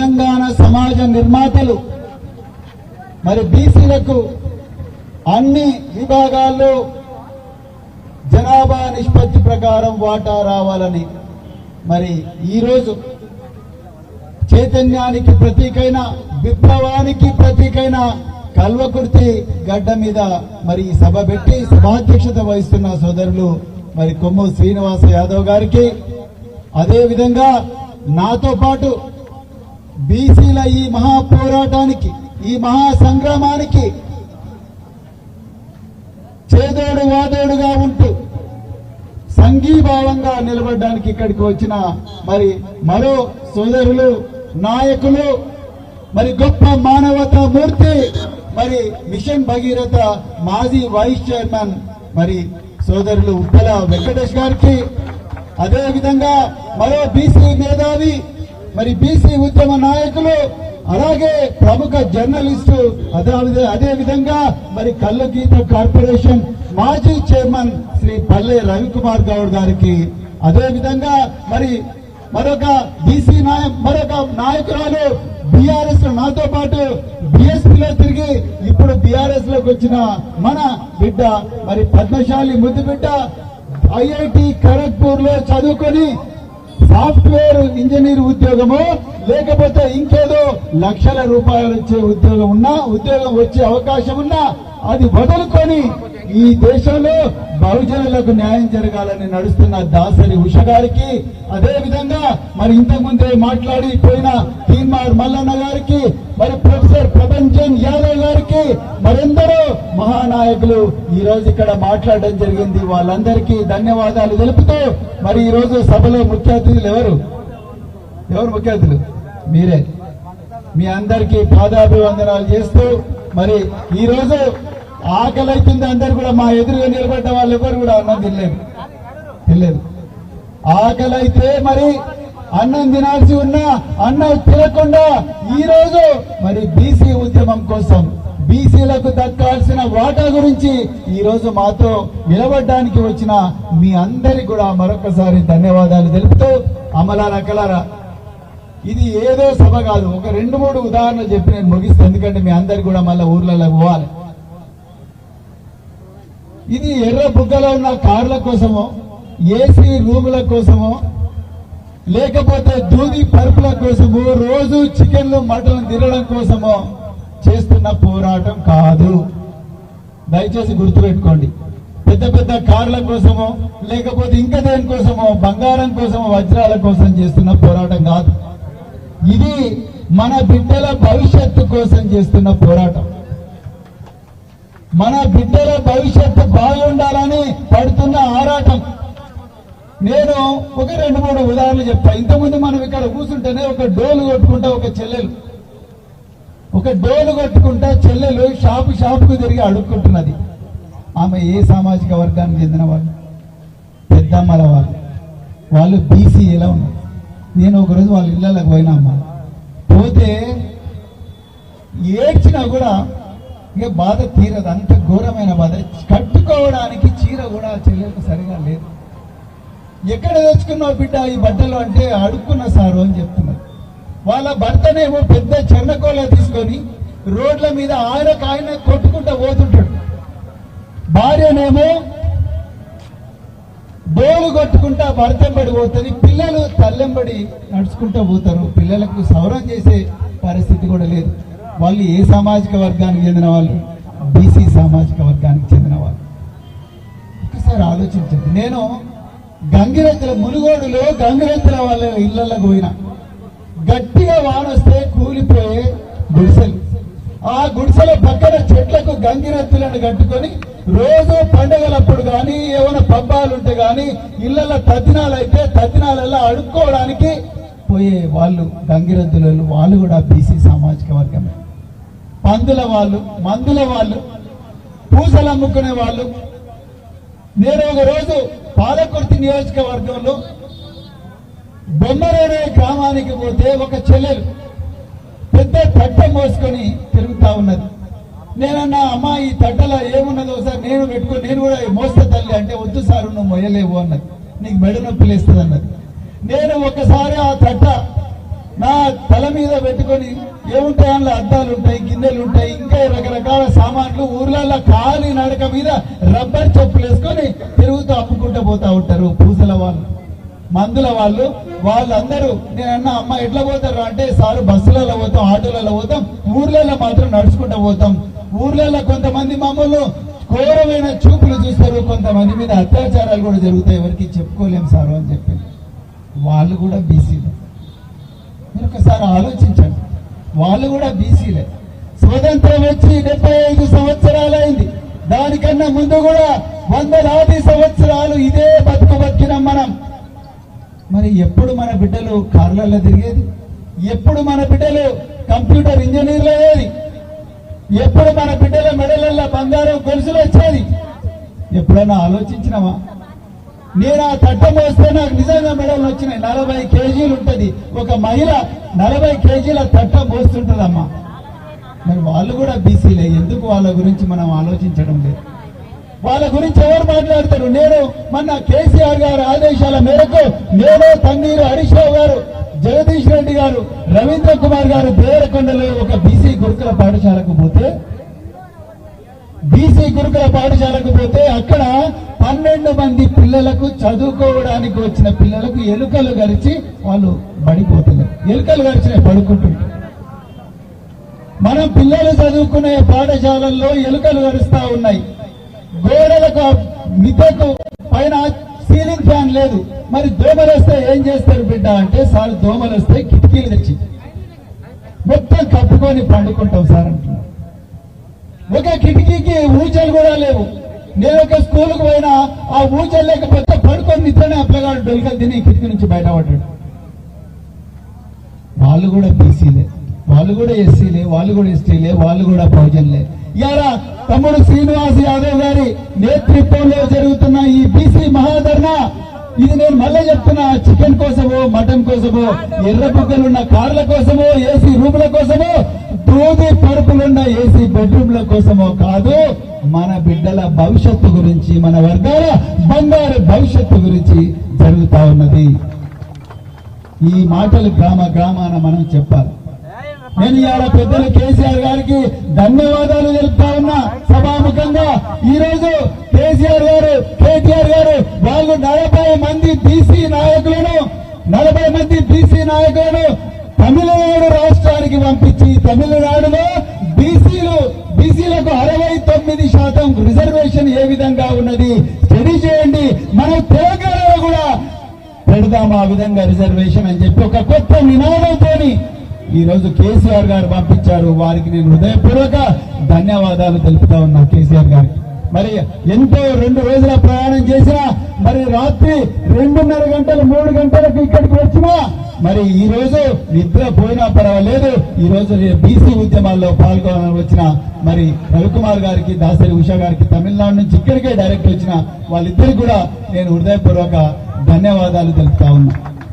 తెలంగాణ సమాజ నిర్మాతలు మరి బీసీలకు అన్ని విభాగాల్లో జనాభా నిష్పత్తి ప్రకారం వాటా రావాలని మరి ఈరోజు చైతన్యానికి ప్రతీకైన విప్లవానికి ప్రతీకైన కల్వకుర్తి గడ్డ మీద మరి సభ పెట్టి సభాధ్యక్షత వహిస్తున్న సోదరులు మరి కొమ్ము శ్రీనివాస యాదవ్ గారికి. అదే విధంగా నాతో పాటు బీసీల ఈ మహా పోరాటానికి ఈ మహా సంగ్రామానికి చేదోడు వాదోడుగా ఉంటూ సంఘీభావంగా నిలబడడానికి ఇక్కడికి వచ్చిన మరి మరో సోదరులు నాయకులు మరి గొప్ప మానవత మూర్తి మరి మిషన్ భగీరథ మాజీ వైస్ చైర్మన్ మరి సోదరులు ఉప్పల వెంకటేష్ గారికి అదే విధంగా మరో బీసీ మేధావి మరి బీసీ ఉద్యమ నాయకులు అలాగే ప్రముఖ జర్నలిస్టు అదే అదే విధంగా మరి కళ్ళు గీత కార్పొరేషన్ మాజీ చైర్మన్ శ్రీ పల్లె రవికుమార్ గౌడ్ గారికి అదే విధంగా మరి మరొక బీసీ నాయ మరొక నాయకురాలు బీఆర్ఎస్ నాతో పాటు BSP లో తిరిగి ఇప్పుడు బీఆర్ఎస్లోకి వచ్చిన మన బిడ్డ మరి పద్మశాలి ముద్దు బిడ్డ ఐఐటి ఖరగ్పూర్లో చదువుకొని సాఫ్ట్వేర్ ఇంజనీర్ ఉద్యోగము లేకపోతే ఇంకేదో లక్షల రూపాయలు వచ్చే ఉద్యోగం ఉన్నా ఉద్యోగం వచ్చే అవకాశం ఉన్నా అది వదులుకొని ఈ దేశంలో బహుజనులకు న్యాయం జరగాలని నడుస్తున్న దాసరి ఉష గారికి అదే విధంగా మరి ఇంతకు ముందే మాట్లాడి పోయిన తీన్మార్ మల్లన్న గారికి మరి ప్రొఫెసర్ ప్రభంజన్ యాదవ్ గారికి మరెందరో మహానాయకులు ఈ రోజు ఇక్కడ మాట్లాడడం జరిగింది. వాళ్ళందరికీ ధన్యవాదాలు తెలుపుతూ మరి ఈ రోజు సభలో ముఖ్య అతిథులు ఎవరు? ఎవరు ముఖ్య అతిథులు? మీరే. మీ అందరికీ పాదాభివందనాలు చేస్తూ మరి ఈ రోజు ఆకలి అవుతుంది అందరు కూడా మా ఎదురుగా నిలబడ్డ వాళ్ళు ఎవరు కూడా అన్నం తినలేదు. తినలేదు. ఆకలి అయితే మరి అన్నం తినాల్సి ఉన్నా అన్నం తినకుండా ఈ రోజు మరి బీసీ ఉద్యమం కోసం బీసీలకు దక్కాల్సిన వాటా గురించి ఈ రోజు మాతో నిలబడడానికి వచ్చిన మీ అందరికి కూడా మరొకసారి ధన్యవాదాలు తెలుపుతూ అమలారా కలారా ఇది ఏదో సభ కాదు. ఒక రెండు మూడు ఉదాహరణలు చెప్పి నేను ముగిస్తాను ఎందుకంటే మీ అందరికి కూడా మళ్ళీ ఊర్లలో పోవాలి. ఇది ఎర్ర బుగ్గలో ఉన్న కార్ల కోసమో ఏసీ రూముల కోసమో లేకపోతే దూది పరుపుల కోసమో రోజు చికెన్లు మటన్ తినడం కోసమో చేస్తున్న పోరాటం కాదు. దయచేసి గుర్తుపెట్టుకోండి. పెద్ద పెద్ద కార్ల కోసమో లేకపోతే ఇంకా దేనికోసమో బంగారం కోసమో వజ్రాల కోసం చేస్తున్న పోరాటం కాదు. ఇది మన బిడ్డల భవిష్యత్తు కోసం చేస్తున్న పోరాటం. మన బిడ్డల భవిష్యత్తు బాగుండాలని పడుతున్న ఆరాటం. నేను ఒక రెండు మూడు ఉదాహరణలు చెప్తా. ఇంతకుముందు మనం ఇక్కడ కూర్చుంటేనే ఒక డోలు కొట్టుకుంటా ఒక చెల్లెలు. ఒక డోలు కొట్టుకుంటా చెల్లెలు షాపు షాపుకు తిరిగి అడుక్కుంటున్నది. ఆమె ఏ సామాజిక వర్గానికి చెందిన వాళ్ళు? పెద్దమ్మల వాళ్ళు. వాళ్ళు బీసీ ఎలా ఉన్నారు. నేను ఒకరోజు వాళ్ళ ఇళ్ళకి పోయినా అమ్మ. పోతే ఏడ్చినా కూడా ఇక బాధ తీరదు. అంత ఘోరమైన బాధ. కట్టుకోవడానికి చీర కూడా చెల్లెలకు సరిగా లేదు. ఎక్కడ తెచ్చుకున్నావు బిడ్డ ఈ బట్టలు అంటే అడుక్కున్న సారు అని చెప్తున్నారు. వాళ్ళ భర్తనేమో పెద్ద చెన్నకోల తీసుకొని రోడ్ల మీద ఆయనకు ఆయన కొట్టుకుంటూ పోతుంటాడు. భార్యనేమో డోలు కొట్టుకుంటా భర్తంబడి పోతుంది. పిల్లలు తల్లెంబడి నడుచుకుంటూ పోతారు. పిల్లలకు సౌరం చేసే పరిస్థితి కూడా లేదు. వాళ్ళు ఏ సామాజిక వర్గానికి చెందిన వాళ్ళు? బీసీ సామాజిక వర్గానికి చెందిన వాళ్ళు. ఒకసారి ఆలోచించండి. నేను గంగిరెద్దుల మునుగోడులో గంగిరెద్దుల వాళ్ళ ఇళ్ళకు పోయినా. గట్టిగా వానొస్తే కూలిపోయే గుడిసెలు. ఆ గుడిసెల పక్కన చెట్లకు గంగిరెద్దులను కట్టుకొని రోజు పండగలప్పుడు కానీ ఏమైనా పబ్బాలు ఉంటే కానీ ఇళ్ళల్లో తద్దినాలు అయితే తద్దినాలలో అడుక్కోవడానికి పోయే వాళ్ళు గంగిరెద్దులలో వాళ్ళు కూడా బీసీ సామాజిక వర్గమే. పందుల వాళ్ళు మందుల వాళ్ళు పూసలు అమ్ముకునే వాళ్ళు. నేను ఒక రోజు పాలకుర్తి నియోజకవర్గంలో బొమ్మరేరే గ్రామానికి పోతే ఒక చెల్లెలు పెద్ద తట్ట మోసుకొని తిరుగుతా ఉన్నది. నేనన్నా అమ్మ ఈ తట్టలో ఏమున్నదో సార్ నేను పెట్టుకొని నేను కూడా మోస్తా తల్లి అంటే వద్దు సార్ నువ్వు మొయ్యలేవు అన్నది. నీకు మెడ నొప్పి లేస్తుంది అన్నది నేను ఒకసారి ఆ తట్ట నా తల మీద పెట్టుకొని ఏముంటాయి అందులో అద్దాలు ఉంటాయి గిన్నెలు ఉంటాయి ఇంకా రకరకాల సామాన్లు ఊర్లలో కాలి నడక మీద రబ్బర్ చెప్పులు వేసుకొని తిరుగుతూ అమ్ముకుంటూ పోతా ఉంటారు పూసల వాళ్ళు మందుల వాళ్ళు. వాళ్ళందరూ నేను అన్న అమ్మ ఎట్లా పోతారు అంటే సారు బస్సులలో పోతాం ఆటోలలో పోతాం ఊర్లలో మాత్రం నడుచుకుంటూ పోతాం. ఊర్లలో కొంతమంది మమ్మల్ని ఘోరమైన చూపులు చూస్తారు కొంతమంది మీద అత్యాచారాలు కూడా జరుగుతాయి ఎవరికి చెప్పుకోలేము సారు అని చెప్పి. వాళ్ళు కూడా బీసీలు. ఒకసారి ఆలోచించండి. వాళ్ళు కూడా బీసీలే. స్వతంత్రం వచ్చి డెబ్బై ఐదు సంవత్సరాలైంది దానికన్నా ముందు కూడా వందలాది సంవత్సరాలు ఇదే బతుకు బతికినాం మనం. మరి ఎప్పుడు మన బిడ్డలు కార్లలో తిరిగేది? ఎప్పుడు మన బిడ్డలు కంప్యూటర్ ఇంజనీర్లు అయ్యేది? ఎప్పుడు మన బిడ్డల మెడలల్లో బంగారం గొలుసులు వచ్చేది? ఎప్పుడైనా ఆలోచించినామా నేను ఆ తట్ట మోస్తే నాకు నిజంగా మెడలు వచ్చినాయి నలభై కేజీలు ఉంటది. ఒక మహిళ నలభై కేజీల తట్ట మోస్తుంటదమ్మా. మరి వాళ్ళు కూడా బీసీలే ఎందుకు వాళ్ళ గురించి మనం ఆలోచించడం లేదు? వాళ్ళ గురించి ఎవరు మాట్లాడతారు? నేను మొన్న కేసీఆర్ గారు ఆదేశాల మేరకు నేను తన్నీరు హరీష్ రావు గారు జగదీష్ రెడ్డి గారు రవీంద్ర కుమార్ గారు దేవరకొండలో ఒక బీసీ గురుకుల పాఠశాలకు పోతే బీసీ గురుకుల పాఠశాలకు పోతే అక్కడ పన్నెండు మంది పిల్లలకు చదువుకోవడానికి వచ్చిన పిల్లలకు ఎలుకలు గరిచి వాళ్ళు పడిపోతున్నారు. ఎలుకలు గరిచినాయి పడుకుంటుంటారు. మనం పిల్లలు చదువుకునే పాఠశాలల్లో ఎలుకలు గరుస్తా ఉన్నాయి. గోడలకు మిద్దకు పైన సీలింగ్ ఫ్యాన్ లేదు. మరి దోమలు వస్తే ఏం చేస్తారు బిడ్డ అంటే సార్ దోమలు వస్తే కిటికీలు తెచ్చి మొత్తం కప్పుకొని పండుకుంటాం సార్ అంటున్నారు. ఒక కిటికీకి ఊచలు కూడా లేవు. నేను ఒక స్కూల్కి పోయినా ఆ ఊచెళ్ళలేకపోతే లేకపోతే పడుకొని నిద్రనే అప్పగాడు డొలికలు తిని కిటికీ నుంచి బయటపడ్డాడు వాళ్ళు కూడా బీసీలే వాళ్ళు కూడా ఎస్సీలే వాళ్ళు కూడా ఎస్టీలే వాళ్ళు కూడా బహుజన్లే ఇవాళ తమ్ముడు శ్రీనివాస్ యాదవ్ గారి నేతృత్వంలో జరుగుతున్న ఈ బీసీ మహాధర్ణ ఇది నేను మళ్ళీ చెప్తున్నా చికెన్ కోసమో మటన్ కోసమో ఎర్ర బుగ్గలున్న కార్ల కోసమో ఏసీ రూముల కోసమో దూది పరుపులున్న ఏసీ బెడ్రూమ్ల కోసమో కాదు మన బిడ్డల భవిష్యత్తు గురించి మన వర్గాల బంగారు భవిష్యత్తు గురించి జరుగుతా ఉన్నది. ఈ మాటలు గ్రామ గ్రామాన మనం చెప్పాలి. నేను ఇవాళ పెద్దలు కేసీఆర్ గారికి ధన్యవాదాలు తెలుపుతా ఉన్నా. సభాముఖంగా ఈ రోజు కేసీఆర్ గారు కేటీఆర్ గారు వాళ్ళు నలభై మంది బీసీ నాయకులను నలభై మంది బీసీ నాయకులను తమిళనాడు రాష్ట్రానికి పంపించి తమిళనాడులో బీసీలు బీసీలకు అరవై తొమ్మిది శాతం రిజర్వేషన్ ఏ విధంగా ఉన్నది స్టడీ చేయండి. మనం తెలంగాణలో కూడా పెడదాం ఆ విధంగా రిజర్వేషన్ అని చెప్పి ఒక కొత్త నినాదంతో ఈ రోజు కేసీఆర్ గారు పంపించారు. వారికి నేను హృదయపూర్వక ధన్యవాదాలు తెలుపుతా ఉన్నా కేసీఆర్ గారికి. మరి ఎంతో రెండు రోజుల ప్రయాణం చేసినా మరి రాత్రి రెండున్నర గంటలు మూడు గంటలకు ఇక్కడికి వచ్చినా మరి ఈ రోజు నిద్ర పోయినా పర్వాలేదు. ఈ రోజు బీసీ ఉద్యమాల్లో పాల్గొనాలని వచ్చిన మరి రవికుమార్ గారికి దాసరి ఉషా గారికి తమిళనాడు నుంచి ఇక్కడికే డైరెక్ట్ వచ్చిన వాళ్ళిద్దరికి కూడా నేను హృదయపూర్వక ధన్యవాదాలు తెలుపుతా ఉన్నా.